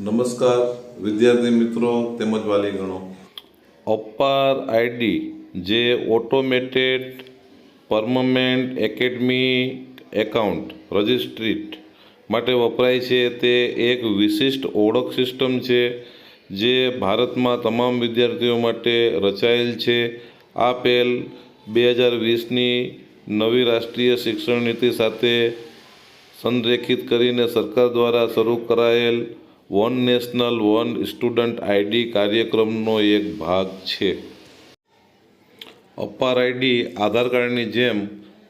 નમસ્કાર, વિદ્યાર્થી મિત્રો, તેમજ વાલીગણો. અપાર આઈડી જે automated permanent academy account registry માટે વપરાય છે, તે એક વિશિષ્ટ ઓળખ સિસ્ટમ છે, જે ભારતમાં તમામ વિદ્યાર્થીઓ માટે રચાયેલ છે. આ પહેલ બે હજાર વીસની નવી રાષ્ટ્રીય શિક્ષણ નીતિ સાથે સંરેખિત કરીને સરકાર દ્વારા શરૂ કરાયેલ one nation one student ID કાર્યક્રમનો એક ભાગ છે. અપાર આઈડી આધાર કાર્ડની જેમ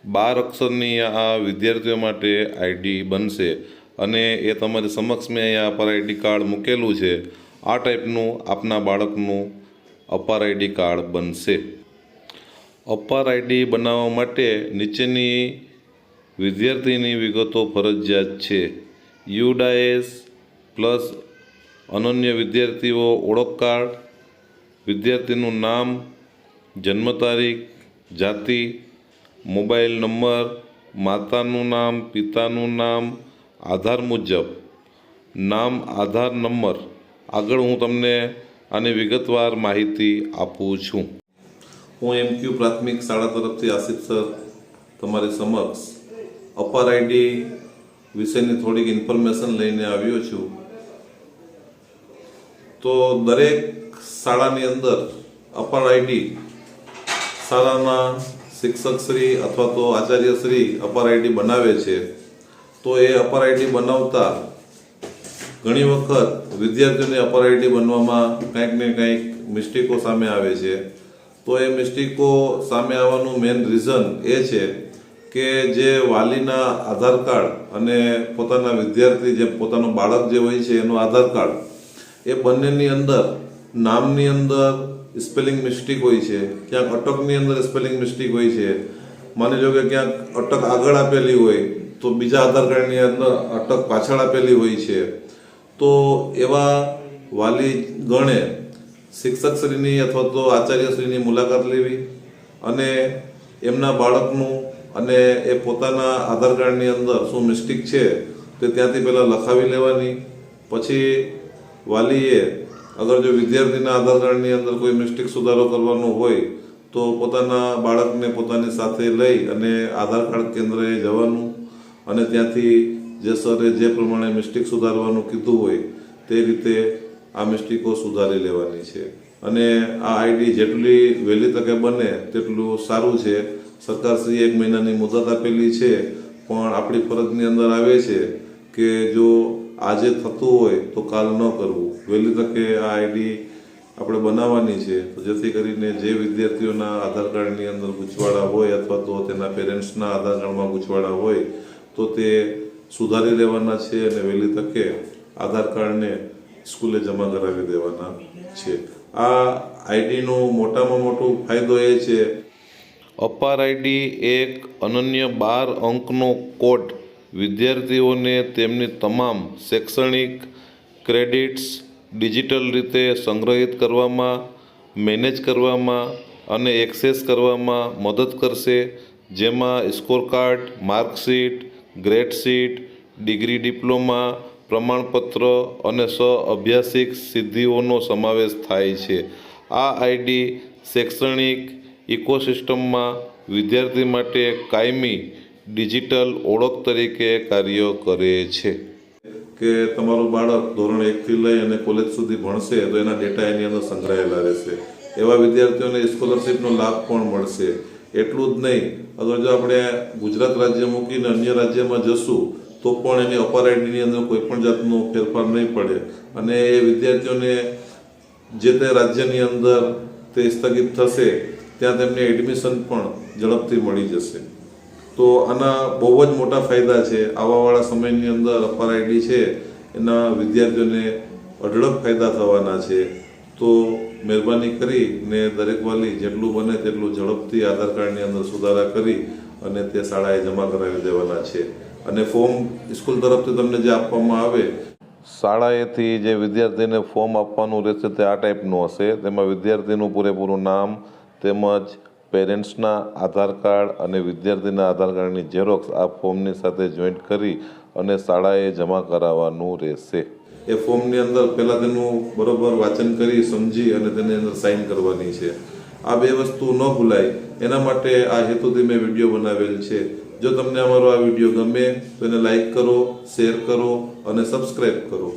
બાર અક્ષરની આ વિદ્યાર્થીઓ માટે આઈડી બનશે અને એ તમારી સમક્ષ મેં અહીંયા અપાર આઈડી કાર્ડ મૂકેલું છે. આ ટાઈપનું આપના બાળકનું અપાર આઈડી કાર્ડ બનશે. અપાર આઈડી બનાવવા માટે નીચેની વિદ્યાર્થીની વિગતો ફરજિયાત છે. યુડાએસ પ્લસ અનન્ય વિદ્યાર્થીઓ ઓળખ કાર્ડ, વિદ્યાર્થીનું નામ, જન્મ તારીખ, જાતિ, મોબાઈલ નંબર, માતાનું નામ, પિતાનું નામ, આધાર મુજબ. નામ, આધાર નંબર. આગળ હું તમને આની વિગતવાર માહિતી આપું છું. હું એમક્યુ પ્રાથમિક શાળા તરફથી આસિફ સર તમારી સમક્ષ અપાર આઈડી વિશેની થોડીક ઇન્ફોર્મેશન લઈને આવ્યો છું. તો દરેક શાળાની અંદર અપાર આઈડી શાળાના શિક્ષકશ્રી અથવા તો આચાર્યશ્રી અપાર આઈડી બનાવે છે. તો એ અપાર આઈડી બનાવતા ઘણી વખત વિદ્યાર્થીઓને અપાર આઈડી બનવામાં કંઈક ને કંઈક મિસ્ટેકો સામે આવે છે. તો એ મિસ્ટેકો સામે આવવાનું મેઇન રીઝન એ છે કે જે વાલીના આધાર કાર્ડ અને પોતાના વિદ્યાર્થી, જે પોતાનું બાળક જે હોય છે એનું આધાર કાર્ડ એ બંનેની અંદર નામની અંદર સ્પેલિંગ મિસ્ટેક હોય છે, ક્યાંક અટકની અંદર સ્પેલિંગ મિસ્ટેક હોય છે. માની લો કે ક્યાંક અટક આગળ આપેલી હોય, તો બીજા આધાર કાર્ડની અંદર અટક પાછળ આપેલી હોય છે. તો એવા વાલી ગણે શિક્ષકશ્રીની અથવા તો આચાર્યશ્રીની મુલાકાત લેવી અને એમના બાળકનું અને એ પોતાના આધાર કાર્ડની અંદર શું મિસ્ટેક છે તે ત્યાંથી પહેલાં લખાવી લેવાની. પછી વાલીએ અગર જો વિદ્યાર્થીના આધાર કાર્ડની અંદર કોઈ મિસ્ટેક સુધારો કરવાનો હોય, તો પોતાના બાળકને પોતાની સાથે લઈ અને આધાર કાર્ડ કેન્દ્રએ જવાનું અને ત્યાંથી જે સરે જે પ્રમાણે મિસ્ટેક સુધારવાનું કીધું હોય, તે રીતે આ મિસ્ટેકો સુધારી લેવાની છે. અને આ આઈડી જેટલી વહેલી તકે બને, તેટલું સારું છે. સરકારશ્રીએ એક મહિનાની મુદત આપેલી છે, પણ આપણી ફરજની અંદર આવે છે કે જો આજે થતું હોય તો કાલ ન કરવું. વહેલી તકે આ આઈડી આપણે બનાવવાની છે. તો જેથી કરીને જે વિદ્યાર્થીઓના આધાર કાર્ડની અંદર ગૂંચવાડા હોય અથવા તો તેના પેરેન્ટ્સના આધાર કાર્ડમાં ગૂંચવાડા હોય, તો તે સુધારી લેવાના છે અને વહેલી તકે આધાર કાર્ડને સ્કૂલે જમા કરાવી દેવાના છે. આ આઈડીનો મોટામાં મોટો ફાયદો એ છે. અપાર આઈડી એક અનન્ય બાર અંકનો કોડ વિદ્યાર્થીઓને તેમની તમામ શૈક્ષણિક ક્રેડિટ્સ ડિજિટલ રીતે સંગ્રહિત કરવામાં, મેનેજ કરવામાં અને એક્સેસ કરવામાં મદદ કરશે, જેમાં score card marksheet grade sheet degree diploma, પ્રમાણપત્ર અને સ અભ્યાસિક સિદ્ધિઓનો સમાવેશ થાય છે. આ આઈડી શૈક્ષણિક ઇકોસિસ્ટમમાં વિદ્યાર્થી માટે કાયમી ડિજિટલ ઓળખ તરીકે કાર્ય કરે છે. કે તમારું બાળક ધોરણ એકથી લઈ અને કોલેજ સુધી ભણશે તો એના ડેટા એની અંદર સંગ્રહાયેલા રહેશે. એવા વિદ્યાર્થીઓને સ્કોલરશિપનો લાભ પણ મળશે. એટલું જ નહીં, અગર જો આપણે ગુજરાત રાજ્ય મૂકીને અન્ય રાજ્યમાં જશું, તો પણ એની અપાર આઈડીની અંદર કોઈ પણ જાતનો ફેરફાર નહીં પડે. અને એ વિદ્યાર્થીઓને જે તે રાજ્યની અંદર તે સ્થગિત થશે, ત્યાં તેમને એડમિશન પણ ઝડપથી મળી જશે. તો આના બહુ જ મોટા ફાયદા છે. આવાવાળા સમયની અંદર અપાર આઈડી છે. એના વિદ્યાર્થીઓને અઢળક ફાયદા થવાના છે. તો મહેરબાની કરીને દરેક વાલી જેટલું બને તેટલું ઝડપથી આધાર કાર્ડની અંદર સુધારા કરી અને તે શાળાએ જમા કરાવી દેવાના છે. અને ફોર્મ સ્કૂલ તરફથી તમને જે આપવામાં આવે, શાળાએથી જે વિદ્યાર્થીને ફોર્મ આપવાનું રહેશે તે આ ટાઈપનું હશે. તેમાં વિદ્યાર્થીનું પૂરેપૂરું નામ તેમજ પેરેન્ટ્સના આધાર કાર્ડ અને વિદ્યાર્થીના આધાર કાર્ડની ઝેરોક્સ આ ફોર્મની સાથે જોઈન્ટ કરી અને શાળાએ જમા કરાવવાનું રહેશે. એ ફોર્મની અંદર પહેલાં તેનું બરોબર વાંચન કરી, સમજી અને તેની અંદર સાઇન કરવાની છે. આ બે વસ્તુ ન ભૂલાય. એના માટે આ હેતુથી મેં વીડિયો બનાવેલ છે. જો તમને અમારો આ વીડિયો ગમે તો એને લાઈક કરો, શેર કરો અને સબસ્ક્રાઈબ કરો.